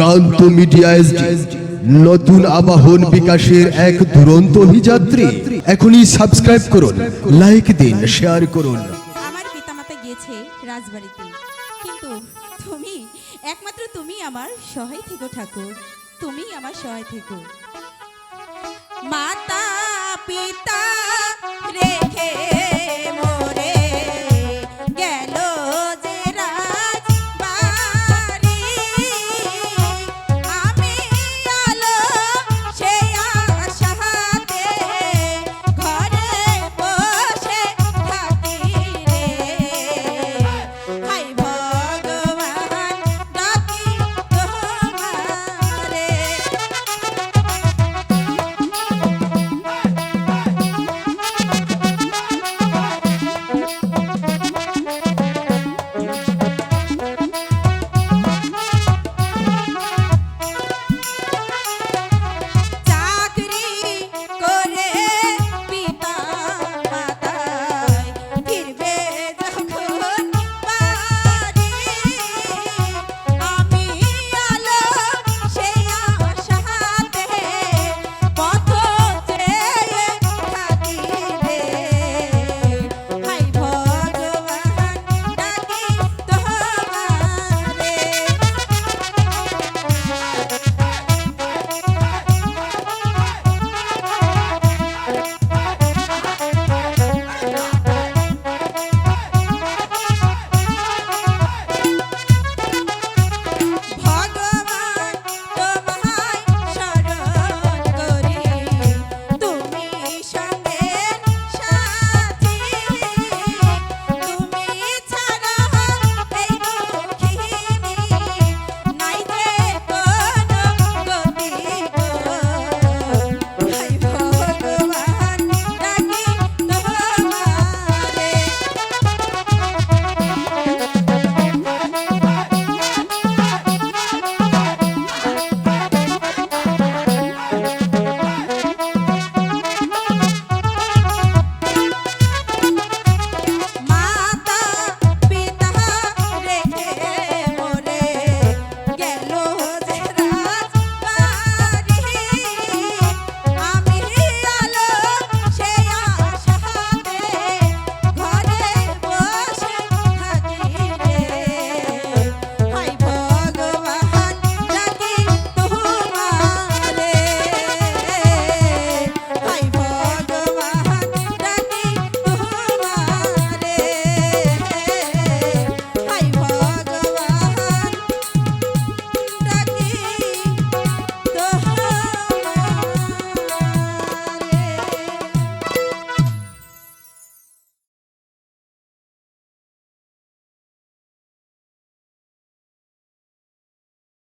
প্রান্ত মিডিয়া নতুন আবাহন বিকাশের এক দুরন্ত অভিযাত্রী। এখনই সাবস্ক্রাইব করুন লাইক দিন শেয়ার করুন। আমার পিতামাতা গিয়েছে রাজবাড়িতে। কিন্তু তুমি, একমাত্র তুমি আমার সহায় থেকো ঠাকুর। তুমি আমার সহায় থেকো। মাতা, পিতা রে।